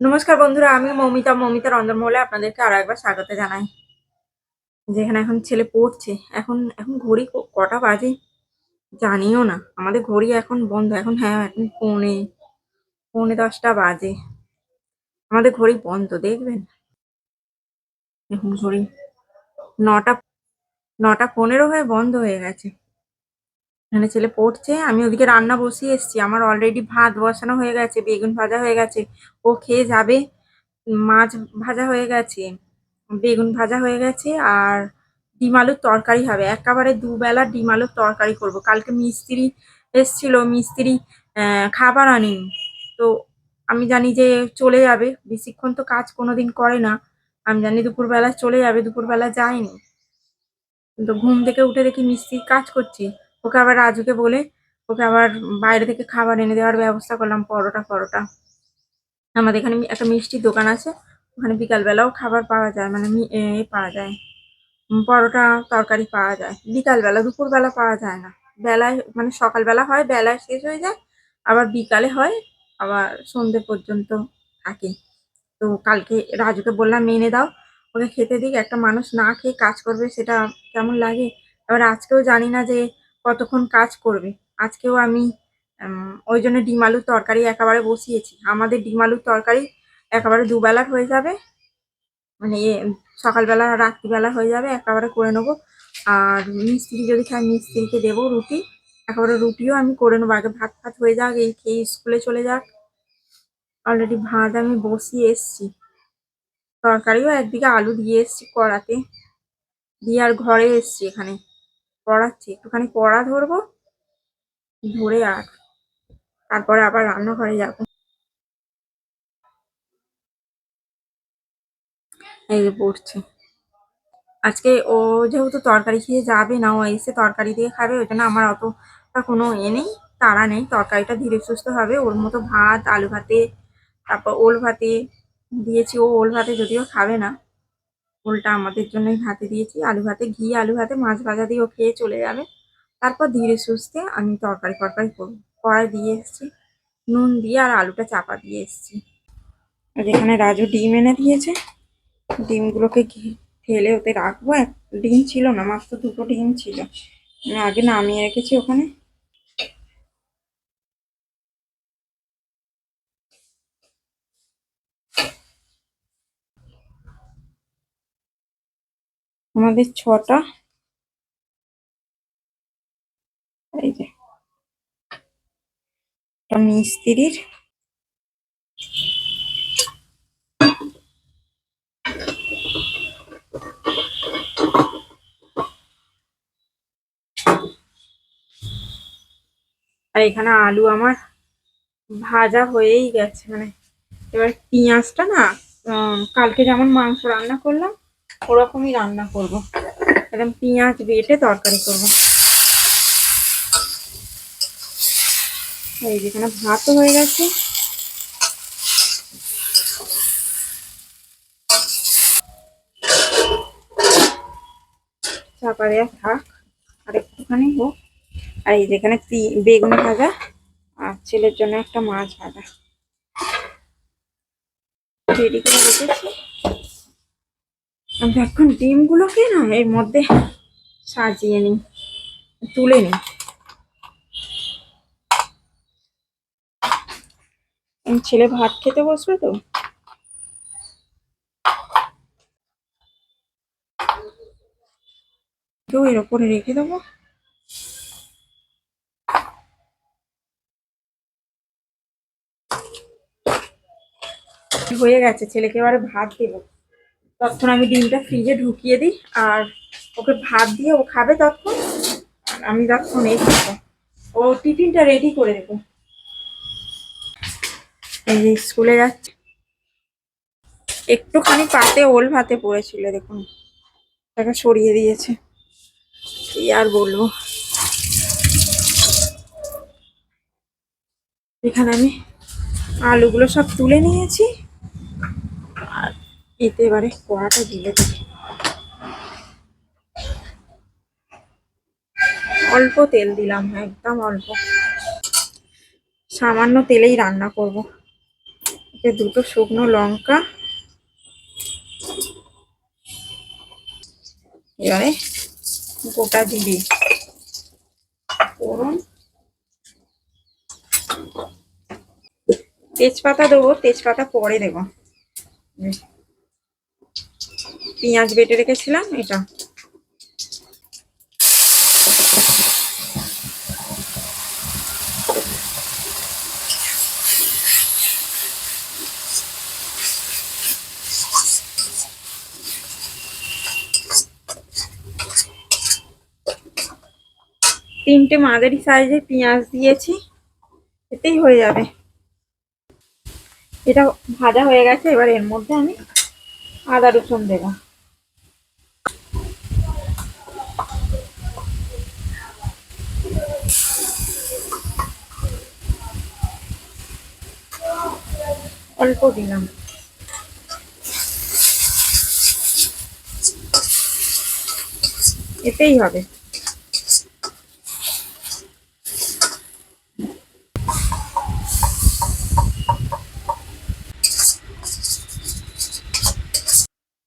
নমস্কার বন্ধুরা, আমি মৌমিতা মৌমিতা রন্ধনমহলে আপনাদেরকে আরও একবার স্বাগত জানাই। যেখানে এখন ছেলে পড়ছে, এখন এখন ঘড়ি কটা বাজে জানিও না। আমাদের ঘড়ি এখন বন্ধ, এখন হ্যাঁ এখন পৌনে পৌনে দশটা বাজে। আমাদের ঘড়ি বন্ধ, দেখবেন? এখন ঘড়ি নটা নটা পনেরো হয়ে বন্ধ হয়ে গেছে। এখানে ছেলে পড়ছে, আমি ওদিকে রান্না বসিয়ে এসেছি। আমার অলরেডি ভাত বসানো হয়ে গেছে, বেগুন ভাজা হয়ে গেছে, ও খেয়ে যাবে। মাছ ভাজা হয়ে গেছে, বেগুন ভাজা হয়ে গেছে আর ডিম আলুর তরকারি হবে। একেবারে দুবেলা ডিম আলুর তরকারি করব। কালকে মিস্ত্রি এসছিল, মিস্ত্রি খাবার আনেনি। তো আমি জানি যে চলে যাবে। বেশিক্ষণ তো কাজ কোনোদিন করে না। আমি জানি দুপুরবেলা চলে যাবে, দুপুরবেলা যায়নি। তো ঘুম থেকে উঠে দেখি মিস্ত্রি কাজ করছে। ওকে আবার রাজুকে বলে, ওকে আবার বাইরে থেকে খাবার এনে দেওয়ার ব্যবস্থা করলাম, পরোটা পরোটা। আমাদের এখানে একটা মিষ্টির দোকান আছে, ওখানে বিকালবেলাও খাবার পাওয়া যায় মানে এ পাওয়া যায়। পরোটা, তরকারি পাওয়া যায়। বিকালবেলা, দুপুরবেলা পাওয়া যায় না। বেলায় মানে সকালবেলা হয়, বেলায় শেষ হয়ে যায়, আবার বিকালে হয়, আবার সন্ধে পর্যন্ত থাকে। তো কালকে রাজুকে বললাম, এনে দাও, ওকে খেতে দিক, একটা মানুষ না খেয়ে কাজ করবে, সেটা কেমন লাগে? এবার আজকেও জানি না যে কতক্ষণ কাজ করবে। আজকেও আমি ওই জন্য ডিম আলুর তরকারি একেবারে বসিয়েছি। আমাদের ডিম আলুর তরকারি একেবারে দুবেলার হয়ে যাবে। মানে সকালবেলা, রাত্রিবেলা হয়ে যাবে, একেবারে করে নেব। আর মিস্ত্রি যদি খায়, মিস্ত্রিকে দেবো রুটি। একেবারে রুটিও আমি করে নেব। আগে ভাত ফাত হয়ে যাক, এই খেয়ে স্কুলে চলে যাক। অলরেডি ভাত আমি বসিয়ে এসছি। তরকারিও একদিকে আলু দিয়ে এসছি কড়াতে। দিয়ে আর ঘরে এসছি এখানে। পড়াচ্ছি, একটুখানি পড়া ধরবো, ধরে আর। তারপরে আবার রান্নাঘরে যাব। এই যে পড়ছে। আজকে ও যেহেতু তরকারি খেয়ে যাবে না, ও এসে তরকারি দিয়ে খাবে, ওই জন্য আমার অতটা কোনো এ নেই, তাড়া নেই। তরকারিটা ধীরে সুস্থ হবে। ওর মতো ভাত, আলু ভাতে, তারপর ওল ভাতে দিয়েছি। ও ওল ভাতে যদিও খাবে না ওলটা আমাদের জন্যই ভাতে দিয়েছি, আলু ভাতে ঘি, আলু ভাতে মাছ ভাজা দিয়ে ও খেয়ে চলে যাবে। তারপর ধীরে সুস্থে আমি তরকারি ফরকারি করব কড়াই দিয়ে এসেছি, নুন দিয়ে আর আলুটা চাপা দিয়ে এসেছি। আর এখানে রাজু ডিম এনে দিয়েছে, ডিমগুলোকে ঘি- ঢেলে ওতে রাখব। এক ডিম ছিল না, মাত্র দুটো ডিম ছিল। আগে নামিয়ে রেখেছি ওখানে। আমাদের ছটা। এই যে। মিস্ত্রির। আর এখানে আলু আমার ভাজা হয়েই গেছে মানে এবার পেঁয়াজটা না কালকে যেমন মাংস রান্না করলাম ওরকমই রান্না করব। একদম পেঁয়াজ বেটে তরকারি করব। এই যেখানে ভাতও হয়ে গেছে। চাপা দেওয়া থাক, আর একটুখানি হোক। আর এই যেখানে বেগুন ভাজা আর ছেলের জন্য একটা মাছ ভাজা। রেডি করে রেখেছি। আমি এখন ডিমগুলোকে না এর মধ্যে সাজিয়ে নিই, তুলে নিই। ছেলে ভাত খেতে বসবে তো? কেউ এর ওপরে রেখে দেবো। হয়ে গেছে, ছেলেকে এবারে ভাত দেবো। তখন আমি ডিমটা ফ্রিজে ঢুকিয়ে দিই আর ওকে ভাত দিয়ে ও খাবে তখন আর আমি তখন এই খাব। ও টিফিনটা রেডি করে দেবো। এই যে স্কুলে যাচ্ছে। একটুখানি পাতে ওল ভাতে পড়েছিল, দেখুন। তাকে সরিয়ে দিয়েছে। কি আর বলব? এখানে আমি আলুগুলো সব তুলে নিয়েছি। এতে এবারে কড়াটা দিয়ে দিই। অল্প তেল দিলাম, একদম অল্প। সামান্য তেলেই রান্না করব। এতে দুটো শুকনো লঙ্কা। এবারে গোটা জিরে, ফোড়ন। তেজপাতা দেবো, তেজপাতা পরে দেবো। পেঁয়াজ বেটে রেখেছিলাম, এটা। তিনটে মাঝারি সাইজের পেঁয়াজ দিয়েছি, এতেই হয়ে যাবে। এটা ভাজা হয়ে গেছে, এবার এর মধ্যে আমি আদা রসুন দেব। অল্প দিলাম। এতেই হবে।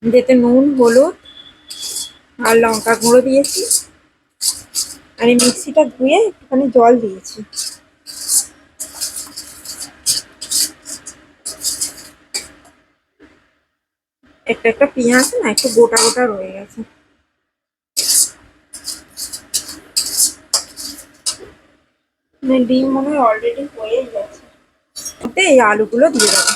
যেতে নুন, হলুদ আর লঙ্কা গুঁড়ো দিয়েছি। আর মিক্সিটা ধুয়ে একটুখানি জল দিয়েছি। একটা একটা পেঁয়াজ না, একটু গোটা গোটা রয়ে গেছে। মানে ডিম মনে হয় অলরেডি হয়েই গেছে। ওতে এই আলুগুলো দিয়ে দেবো।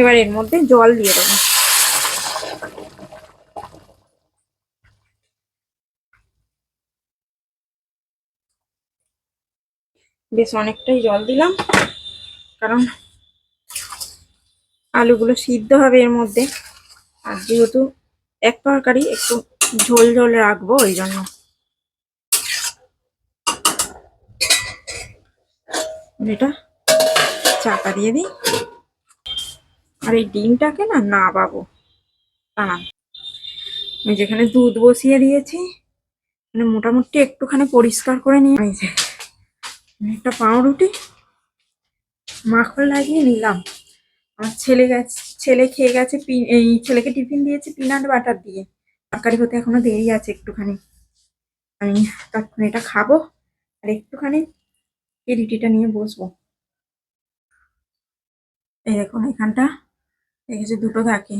এবার এর মধ্যে জল দিয়ে দেবো। বেশ অনেকটাই জল দিলাম, কারণ আলুগুলো সিদ্ধ হবে এর মধ্যে। আর যেহেতু এক তরকারি, একটু ঝোল ঝোল রাখব ওই জন্য। এটা চাপা দিয়ে দিই। আর এই ডিমটাকে না না পাবো দাঁড়ান। আমি যেখানে দুধ বসিয়ে দিয়েছি মানে মোটামুটি একটুখানি পরিষ্কার করে নিয়ে একটা পাউরুটি মাখন লাগিয়ে নিলাম। আমার ছেলে গেছে, ছেলে খেয়ে গেছে এই ছেলেকে টিফিন দিয়েছি পিনাট বাটার দিয়ে। তরকারি হতে এখনও দেরি আছে একটুখানি। আমি তখন এটা খাব আর একটুখানি এই রুটিটা নিয়ে বসবো। এই দেখুন, এখানটা দেখেছি দুটো থাকে।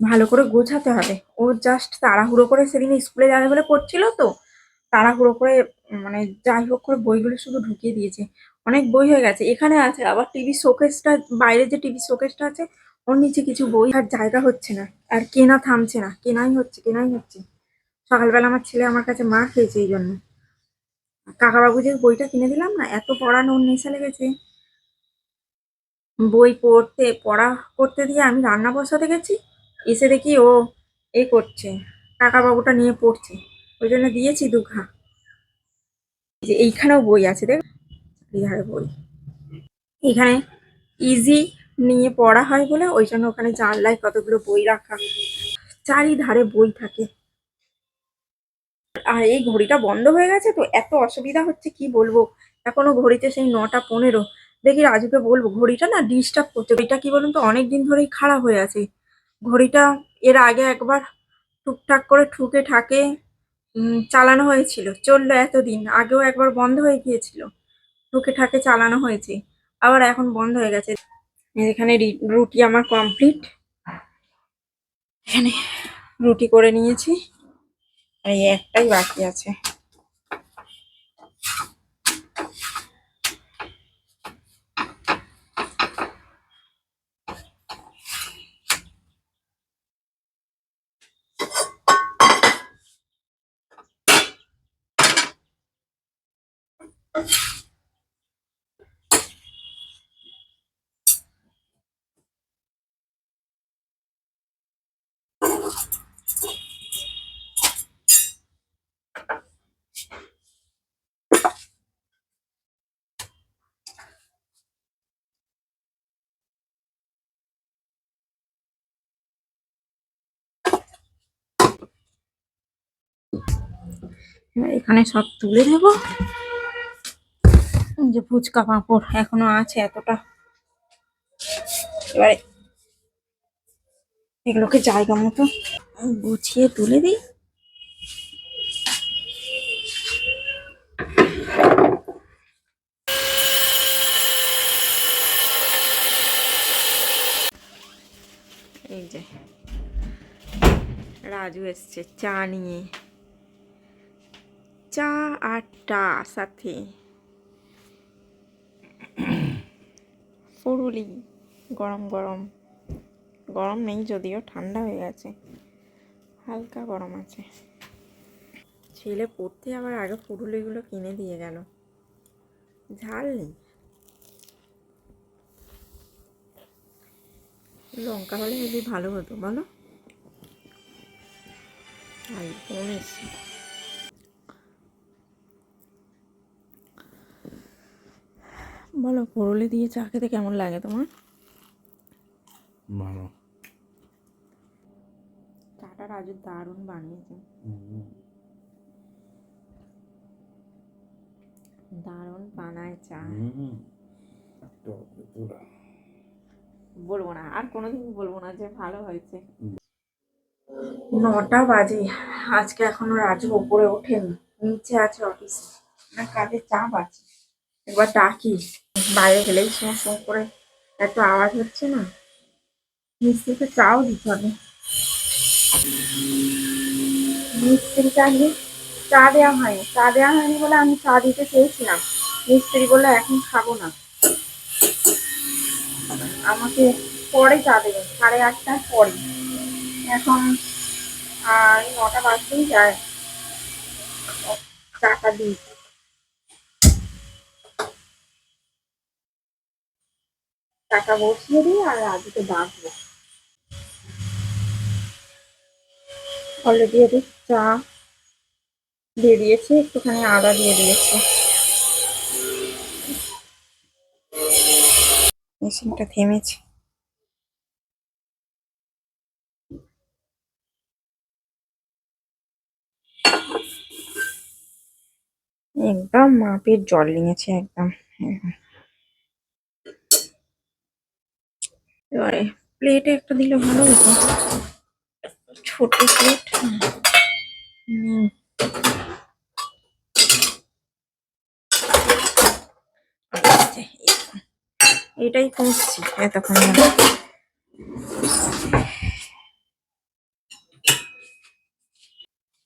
ভালো করে গোছাতে হবে। ও জাস্ট তাড়াহুড়ো করে সেদিন স্কুলে যাবে বলে পড়ছিল তো, তাড়াহুড়ো করে মানে যাই হোক করে বইগুলো শুধু ঢুকিয়ে দিয়েছে। অনেক বই হয়ে গেছে। এখানে আছে, আবার টিভি শোকেসটা বাইরে যে টিভি শোকেসটা আছে, ওর নিচে কিছু বই আর জায়গা হচ্ছে না। আর কেনা থামছে না। কেনাই হচ্ছে কেনাই হচ্ছে। সকালবেলা আমার ছেলে আমার কাছে মা খেয়েছে এই জন্য। কাকাবাবু যে বইটা কিনে দিলাম না, এত পড়ানো ওর নেশা লেগেছে। বই পড়তে, পড়া করতে দিয়ে আমি রান্না বসাতে গেছি। এসে দেখি ও এ করছে, কাকাবাবুটা নিয়ে পড়ছে। ওই জন্য দিয়েছি দুঘা যে এইখানেও বই আছে, দেখ। বই। এখানে ইজি নিয়ে পড়া হয় বলে ওই জন্য ওখানে জানলায় কতগুলো বই রাখা। চারিধারে বই থাকে। আর এই ঘড়িটা বন্ধ হয়ে গেছে তো এত অসুবিধা হচ্ছে, কি বলব? এখনও ঘড়িতে সেই নটা পনেরো। দেখি রাজুকে বলব, ঘড়িটা না ডিস্টার্ব করছে। ঘড়িটা কি বলুন তো অনেক দিন ধরেই খারাপ হয়ে আছে। ঘড়িটা এর আগে একবার টুকটাক করে ঠুকে ঠাকে চালানো হয়েছিল। চলল এতদিন, আগেও একবার বন্ধ হয়ে গিয়েছিল। ঠুকে ঠাকে চালানো হয়েছে, আবার এখন বন্ধ হয়ে গেছে। এখানে রুটি আমার কমপ্লিট এখানে রুটি করে নিয়েছি, আর এই একটাই বাকি আছে। এখানে সব তুলে দেবো যে ফুচকা পাঁপড় এখনও আছে এতটা। এবারে এগুলোকে জায়গা মতো গুছিয়ে তুলে দিই। এই যে রাজু এসছে চা নিয়ে। চা আর টা সাথে। ফুরুলি, গরম গরম। গরম নেই যদিও, ঠান্ডা হয়ে গেছে। হালকা গরম আছে। ছেলে পড়তে আবার আগে ফুরুলিগুলো কিনে দিয়ে গেল। ঝাল নেই। লঙ্কা হলে হেবি ভালো হতো, বলো? আর এসছে। বলো পুরুলি দিয়ে চা খেতে কেমন লাগে তোমার? ভালো। চাটা রাজু দারুণ বানিয়েছে। দারুণ বানায় চা। বলব না আর কোনোদিন বলব না যে ভালো হয়েছে। নটা বাজে আজকে এখনও রাজু ওপরে ওঠেনি নিচে আছে অফিসে। না কাজের চাপ আছে। একবার ডাকি। বাইরে গেলেই সো সো করে এত আওয়াজ হচ্ছে না। মিস্ত্রিকে চাও দিতে হবে। মিস্ত্রিকে আজকে চা দেওয়া হয়নি। চা দেওয়া হয়নি বলে আমি চা দিতে চেয়েছিলাম। মিস্ত্রি বলে এখন খাব না। আমাকে পরে চা দেবে, সাড়ে আটটার পরে। এখন নটা বাজতেই যায়। চাটা দিই। টাকা বসিয়ে দিই আর রাজুকে ডাকবো। অলরেডি এদিক চা দিয়ে দিয়েছি, একটুখানি আদা দিয়ে দিয়েছি। মেশিনটা থেমেছে। একদম মাপের জল নিয়েছে একদম। এবারে প্লেটে একটা দিলে ভালো হতো। ছোট প্লেট আচ্ছা, এটাই খুঁজছি এতক্ষণ।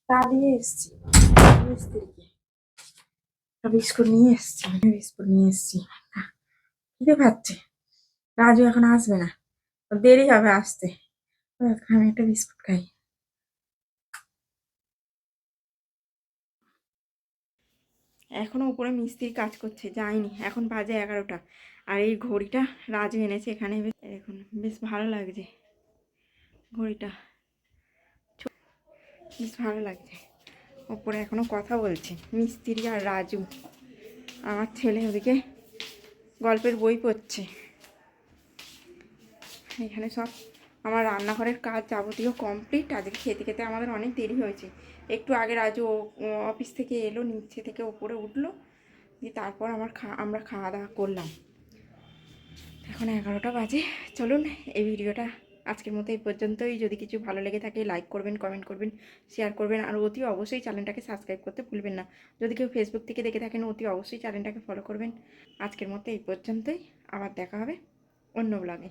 চা দিয়ে বিস্কুট নিয়ে এসছি। বিস্কুট নিয়ে এসছি। খিদে পাচ্ছে। রাজু এখন আসবে না। দেরি হবে আসতে। আমি একটা বিস্কুট খাই। এখনও উপরে মিস্ত্রি কাজ করছে, যায়নি। এখন বাজে এগারোটা। আর এই ঘড়িটা রাজু এনেছে এখানে। এখন বেশ ভালো লাগছে ঘড়িটা। বেশ ভালো লাগছে। ওপরে এখনও কথা বলছে মিস্ত্রি আর রাজু। আমার ছেলে ওদিকে গল্পের বই পড়ছে। এখানে সব আমার রান্নাঘরের কাজ যাবতীয় কমপ্লিট আজকে খেতে খেতে আমাদের অনেক দেরি হয়েছে। একটু আগে রাজু অফিস থেকে এলো, নিচে থেকে ওপরে উঠল। দিয়ে তারপর আমার খা, আমরা খাওয়া দাওয়া করলাম। এখন এগারোটা বাজে। চলুন, এই ভিডিওটা আজকের মতো এই পর্যন্তই। যদি কিছু ভালো লেগে থাকে লাইক করবেন কমেন্ট করবেন শেয়ার করবেন। আর অতি অবশ্যই চ্যানেলটাকে সাবস্ক্রাইব করতে ভুলবেন না। যদি কেউ ফেসবুক থেকে দেখে থাকেন, অতি অবশ্যই চ্যানেলটাকে ফলো করবেন। আজকের মতো এই পর্যন্তই। আবার দেখা হবে অন্য ব্লগে